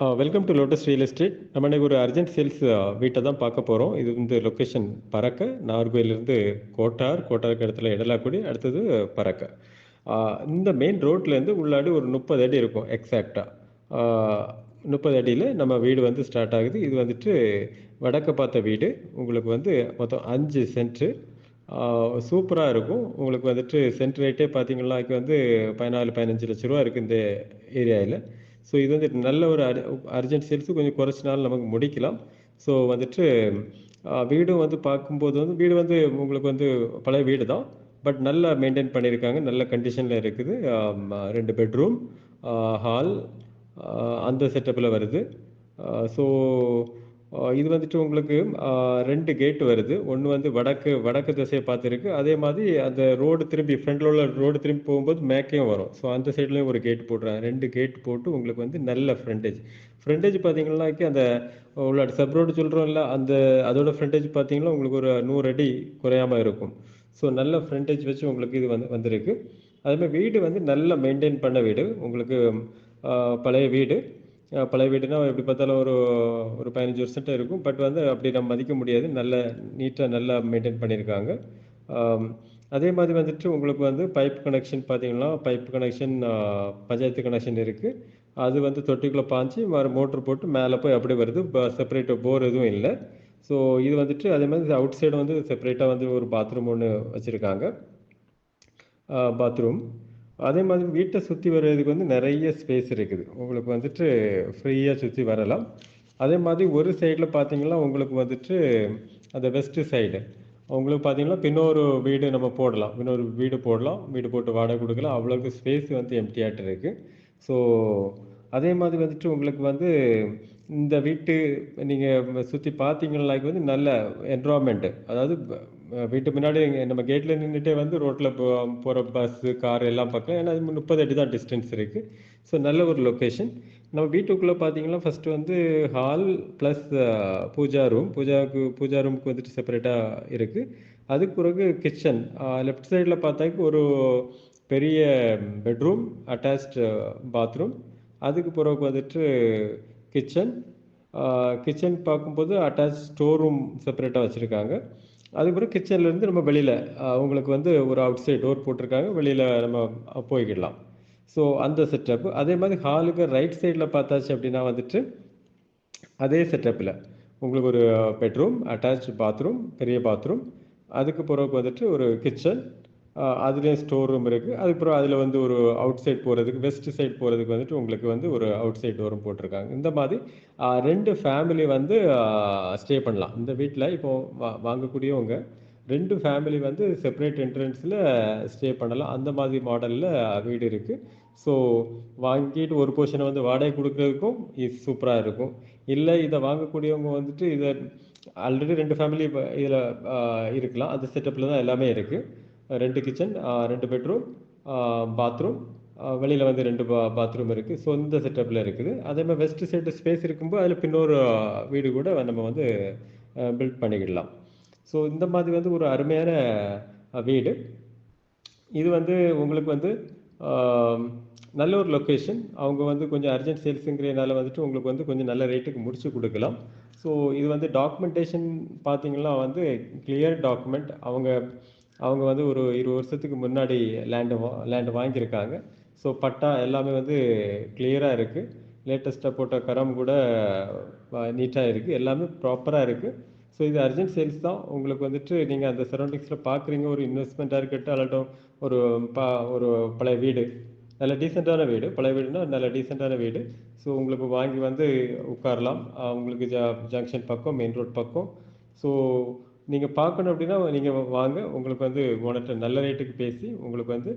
Welcome to Lotus real estate நம்ம இன்னைக்கு ஒரு அர்ஜென்ட் சேல்ஸ் uh, வீட்டை தான் பார்க்க போகிறோம் இது வந்து லொக்கேஷன் பறக்க நாகர்கோயிலிருந்து கோட்டார். கோட்டாருக்கு இடத்துல இடலாக்குடி அடுத்தது பறக்க uh, இந்த மெயின் ரோட்லேருந்து உள்ளாடி ஒரு முப்பது அடி இருக்கும் எக்ஸாக்டாக uh, முப்பது அடியில் நம்ம வீடு வந்து ஸ்டார்ட் ஆகுது. இது வந்துட்டு வடக்க பார்த்த வீடு. உங்களுக்கு வந்து மொத்தம் அஞ்சு சென்ட்ரு சூப்பராக இருக்கும். உங்களுக்கு வந்துட்டு சென்ட் ரேட்டே பார்த்தீங்கன்னா வந்து பதினாலு பதினஞ்சு லட்ச ரூபா இருக்குது இந்த ஏரியாவில் ஸோ இது வந்து நல்ல ஒரு அர்ஜென்ட் சேல்ஸு கொஞ்சம் குறைச்ச நாள் நமக்கு முடிக்கலாம். ஸோ வந்துட்டு வீடும் வந்து பார்க்கும்போது வந்து வீடு வந்து உங்களுக்கு வந்து பழைய வீடு தான். பட் நல்லா மெயின்டைன் பண்ணியிருக்காங்க. நல்ல கண்டிஷனில் இருக்குது. ரெண்டு பெட்ரூம் ஹால் அந்த செட்டப்பில் வருது. ஸோ இது வந்துட்டு உங்களுக்கு ரெண்டு கேட் வருது. ஒன்று வந்து வடக்கு வடக்கு திசையை பார்த்துருக்கு. அதே மாதிரி அந்த ரோடு திரும்பி ஃப்ரண்ட்ல உள்ள ரோடு திரும்பி போகும்போது மேக்கையும் வரும். ஸோ அந்த சைட்லேயும் ஒரு கேட் போடுறேன் ரெண்டு கேட் போட்டு உங்களுக்கு வந்து நல்ல ஃப்ரண்டேஜ் ஃப்ரண்டேஜ் பார்த்தீங்கன்னாக்கி அந்த உள்ள சப் ரோடு சொல்கிறோம் இல்லை அந்த அதோட ஃப்ரண்டேஜ் பார்த்தீங்கன்னா உங்களுக்கு ஒரு நூறு அடி குறையாம இருக்கும். ஸோ நல்ல ஃப்ரண்டேஜ் வச்சு உங்களுக்கு இது வந்து வந்திருக்கு. அதேமாதிரி வீடு வந்து நல்லா மெயின்டைன் பண்ண வீடு. உங்களுக்கு பழைய வீடு. பழைய வீடுனா எப்படி பார்த்தாலும் ஒரு ஒரு பதினஞ்சு வருஷம் இருக்கும். பட் வந்து அப்படி நம்ம மதிக்க முடியாது. நல்ல நீட்டாக நல்லா மெயின்டைன் பண்ணியிருக்காங்க. அதே மாதிரி வந்துட்டு உங்களுக்கு வந்து பைப் கனெக்ஷன் பார்த்தீங்கன்னா பைப் கனெக்ஷன் பஞ்சாயத்து கனெக்ஷன் இருக்குது அது வந்து தொட்டிக்குள்ளே பாஞ்சு மறு மோட்ரு போட்டு மேலே போய் அப்படியே வருது. செப்பரேட் போர் எதுவும் இல்லை. ஸோ இது வந்துட்டு அதே மாதிரி அவுட் சைடு வந்து செப்பரேட்டாக வந்து ஒரு பாத்ரூம் ஒன்று வச்சுருக்காங்க. பாத்ரூம் அதே மாதிரி வீட்டை சுற்றி வர்றதுக்கு வந்து நிறைய ஸ்பேஸ் இருக்குது. உங்களுக்கு வந்துட்டு ஃப்ரீயாக சுற்றி வரலாம். அதே மாதிரி ஒரு சைடில் பார்த்தீங்கன்னா உங்களுக்கு வந்துட்டு அந்த வெஸ்ட்டு சைடு உங்களுக்கு பார்த்தீங்கன்னா பின்னொரு வீடு நம்ம போடலாம். இன்னொரு வீடு போடலாம். வீடு போட்டு வாடகை கொடுக்கலாம். அவ்வளோக்கு ஸ்பேஸ் வந்து எம்டிஆட்டு இருக்குது ஸோ அதே மாதிரி வந்துட்டு உங்களுக்கு வந்து இந்த வீட்டு நீங்கள் சுற்றி பார்த்தீங்கன்னாக்கு வந்து நல்ல என்வரான்மெண்ட்டு அதாவது வீட்டு முன்னாடி நம்ம கேட்டில் நின்றுட்டே வந்து ரோட்டில் போ போகிற பஸ்ஸு கார் எல்லாம் பார்க்கலாம் ஏன்னா அது முப்பது அடி தான் டிஸ்டன்ஸ் இருக்குது ஸோ நல்ல ஒரு லொக்கேஷன் நம்ம வீட்டுக்குள்ளே பார்த்தீங்கன்னா ஃபர்ஸ்ட் வந்து ஹால் ப்ளஸ் பூஜா ரூம் பூஜாவுக்கு பூஜா ரூமுக்கு வந்துட்டு செப்பரேட்டாக இருக்குது அதுக்கு பிறகு கிச்சன் லெஃப்ட் சைடில் பார்த்தாக்க ஒரு பெரிய பெட்ரூம் அட்டாச்டு பாத்ரூம் அதுக்கு பிறகு வந்துட்டு கிச்சன் கிச்சன் பார்க்கும்போது அட்டாச் ஸ்டோர் ரூம் செப்பரேட்டாக வச்சுருக்காங்க. அதுக்கப்புறம் கிச்சன்லேருந்து நம்ம வெளியில் அவங்களுக்கு வந்து ஒரு அவுட் சைட் டோர் போட்டிருக்காங்க. வெளியில் நம்ம போய்க்கிடலாம். ஸோ அந்த செட்டப் அதே மாதிரி ஹாலுக்கு ரைட் சைடில் பார்த்தாச்சு அப்படின்னா வந்துட்டு அதே செட்டப்பில் உங்களுக்கு ஒரு பெட்ரூம் அட்டாச் பாத்ரூம் பெரிய பாத்ரூம் அதுக்கு பிறகு வந்துட்டு ஒரு கிச்சன் அதுலேயும் ஸ்டோர் ரூம் இருக்குது அதுக்கப்புறம் அதில் வந்து ஒரு அவுட் சைட் போகிறதுக்கு வெஸ்ட் சைட் போகிறதுக்கு வந்துட்டு உங்களுக்கு வந்து ஒரு அவுட் சைட் டோரும் போட்டிருக்காங்க. இந்த மாதிரி ரெண்டு ஃபேமிலி வந்து ஸ்டே பண்ணலாம். இந்த வீட்டில் இப்போ வா வாங்கக்கூடியவங்க ரெண்டு ஃபேமிலி வந்து செப்பரேட் என்ட்ரன்ஸில் ஸ்டே பண்ணலாம். அந்த மாதிரி மாடலில் வீடு இருக்குது ஸோ வாங்கிட்டு ஒரு போர்ஷனை வந்து வாடகை கொடுக்குறதுக்கும் இது சூப்பராக இருக்கும். இல்லை இதை வாங்கக்கூடியவங்க வந்துட்டு இதை ஆல்ரெடி ரெண்டு ஃபேமிலி இதில் இருக்கலாம். அந்த செட்டப்பில் தான் எல்லாமே இருக்குது ரெண்டு கிச்சன் ரெண்டு பெட்ரூம் பாத்ரூம் வெளியில் வந்து ரெண்டு பா பாத்ரூம் இருக்குது ஸோ இந்த செட்டப்பில் இருக்குது. அதே மாதிரி வெஸ்ட் சைடு ஸ்பேஸ் இருக்கும்போது அதில் பின்னொரு வீடு கூட நம்ம வந்து பில்ட் பண்ணிக்கிடலாம். ஸோ இந்த மாதிரி வந்து ஒரு அருமையான வீடு. இது வந்து உங்களுக்கு வந்து நல்ல ஒரு லொக்கேஷன் அவங்க வந்து கொஞ்சம் அர்ஜென்ட் சேல்ஸுங்கிறதுனால வந்துட்டு உங்களுக்கு வந்து கொஞ்சம் நல்ல ரேட்டுக்கு முடிச்சு கொடுக்கலாம். ஸோ இது வந்து டாக்குமெண்டேஷன் பார்த்தீங்கன்னா வந்து கிளியர் டாக்குமெண்ட் அவங்க அவங்க வந்து ஒரு இருபது வருஷத்துக்கு முன்னாடி லேண்டு லேண்டு வாங்கியிருக்காங்க. ஸோ பட்டா எல்லாமே வந்து கிளியராக இருக்குது லேட்டஸ்ட்டாக போட்ட கரம் கூட நீட்டாக இருக்குது எல்லாமே ப்ராப்பராக இருக்குது ஸோ இது அர்ஜென்ட் சேல்ஸ் தான். உங்களுக்கு வந்துட்டு நீங்கள் அந்த சரௌண்டிங்ஸில் பார்க்குறீங்க ஒரு இன்வெஸ்ட்மெண்ட்டாக இருக்கட்டும் அல்லாட்டும் ஒரு பா ஒரு பழைய வீடு. நல்ல டீசெண்டான வீடு. பழைய வீடுனா நல்ல டீசெண்டான வீடு. ஸோ உங்களுக்கு வாங்கி வந்து உட்காரலாம். உங்களுக்கு ஜ ஜங்ஷன் பக்கம் மெயின் ரோட் பக்கம். ஸோ நீங்கள் பார்க்கணும் அப்படின்னா நீங்கள் வாங்க. உங்களுக்கு வந்து ஓனர்கிட்ட நல்ல ரேட்டுக்கு பேசி உங்களுக்கு வந்து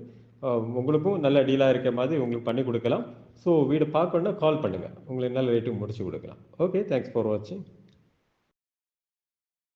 உங்களுக்கும் நல்ல டீலாக இருக்க மாதிரி உங்களுக்கு பண்ணி கொடுக்கலாம். ஸோ வீடு பார்க்கணுன்னா கால் பண்ணுங்கள் உங்களுக்கு நல்ல ரேட்டுக்கு முடிச்சு கொடுக்கலாம். ஓகே தேங்க்ஸ் ஃபார் வாட்சிங்